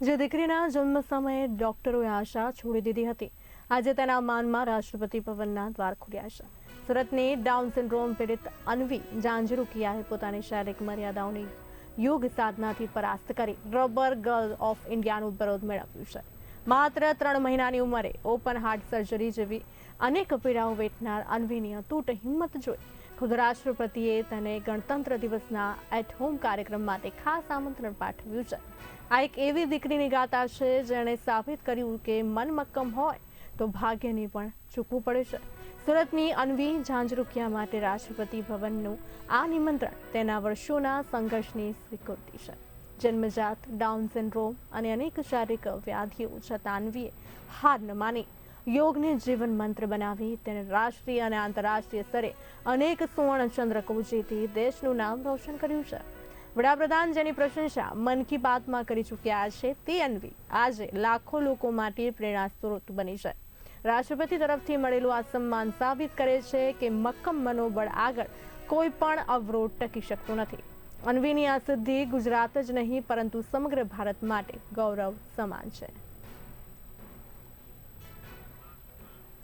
જે દીકરીના જન્મ સમયે ડોક્ટરોએ આશા છોડી દીધી હતી. આજે તેના માનમાં રાષ્ટ્રપતિ ભવનના દ્વાર ખુલ્યા છે. સુરતની ડાઉન સિન્ડ્રોમ પીડિત અન્વી જાંજરૂકિયાએ પોતાની શારીરિક મર્યાદાઓની યોગ સાધનાથી પરાસ્ત કરી રબર ગર્લ ઓફ ઇન્ડિયાનું બરોદ મેળવ્યું છે. માત્ર ત્રણ મહિનાની ઉંમરે ઓપન હાર્ટ સર્જરી જેવી અનેક પીડાઓ વેઠનાર અન્વીની અતૂટ હિંમત જોઈ ખુદ રાષ્ટ્રપતિએ તેને ગણતંત્ર દિવસના એટ હોમ કાર્યક્રમ માટે ખાસ આમંત્રણ પાઠવ્યું છે. આ એક એવી દીકરીની ગાથા છે જેણે સાબિત કર્યું કે મન મક્કમ હોય તો ભાગ્યની પણ ચૂકવું પડે છે. સુરતની અનવી ઝાંઝરૂકિયા માટે રાષ્ટ્રપતિ ભવનનું આ નિમંત્રણ તેના વર્ષોના સંઘર્ષની સ્વીકૃતિ છે. જન્મજાત ડાઉન સિન્ડ્રોમ અને અનેક શારીરિક વ્યાધિઓ છતાં અનવીએ હાર ન માની. યોગને જીવન મંત્ર બનાવી તેને રાષ્ટ્રીય અને આંતરરાષ્ટ્રીય સ્તરે અનેક સુવર્ણ ચંદ્રકો જીતી દેશનું નામ રોશન કર્યું છે. વડાપ્રધાન જેની પ્રશંસા મન કી બાતમાં કરી ચૂક્યા છે તે અન્વી આજે લાખો લોકો માટે પ્રેરણા સ્ત્રોત બની છે. રાષ્ટ્રપતિ તરફથી મળેલું આ સન્માન સાબિત કરે છે કે મક્કમ મનોબળ આગળ કોઈ પણ અવરોધ ટકી શકતો નથી. અન્વીની આ સિદ્ધિ ગુજરાત જ નહીં, પરંતુ સમગ્ર ભારત માટે ગૌરવ સમાન છે.